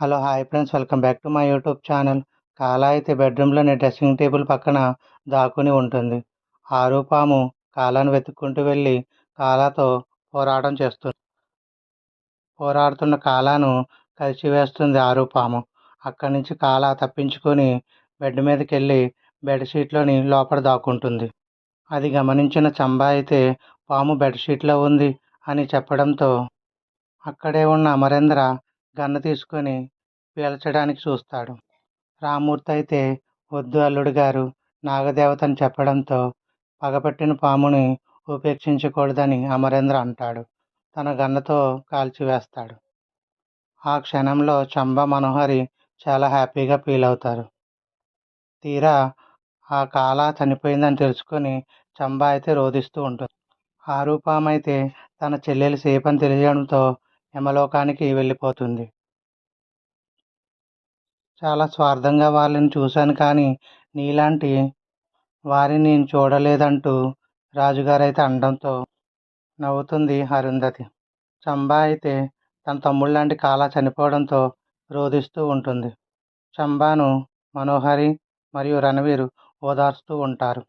Hello hi friends. Welcome back to my YouTube channel. కాలా అయితే బెడ్రూమ్లోని dressing table పక్కన దాక్కుని ఉంటుంది. ఆరు పాము కాలాను వెతుక్కుంటూ వెళ్ళి కాలాతో పోరాటం చేస్తుంది పోరాడుతున్న కాలాను కలిసివేస్తుంది ఆరు పాము అక్కడి నుంచి కాలా తప్పించుకొని బెడ్ మీదకి వెళ్ళి బెడ్షీట్లోని లోపల దాక్కుంటుంది. అది గమనించిన చంబా అయితే పాము బెడ్షీట్లో ఉంది అని చెప్పడంతో అక్కడే ఉన్న అమరేంద్ర గన్ను తీసుకొని పేల్చడానికి చూస్తాడు. రామూర్తి అయితే వద్దు అల్లుడు గారు నాగదేవతని చెప్పడంతో పగపట్టిన పాముని ఉపేక్షించకూడదని అమరేంద్ర అంటాడు. తన గన్నతో కాల్చివేస్తాడు ఆ క్షణంలో చంబ మనోహరి చాలా హ్యాపీగా ఫీల్ అవుతారు. తీరా ఆ కాల చనిపోయిందని తెలుసుకొని చంబ అయితే రోధిస్తూ ఉంటుంది. ఆరూపామైతే తన చెల్లెలు సేఫ్ అని తెలియడంతో యమలోకానికి వెళ్ళిపోతుంది. చాలా స్వార్థంగా వాళ్ళని చూశాను కానీ నీలాంటి వారిని నేను చూడలేదంటూ రాజుగారు అయితే అనడంతో నవ్వుతుంది అరుంధతి. చంబా అయితే తన తమ్ముళ్ళ లాంటి కాలా చనిపోవడంతో రోధిస్తూ ఉంటుంది. చంబాను మనోహరి మరియు రణవీరు ఓదార్స్తూ ఉంటారు.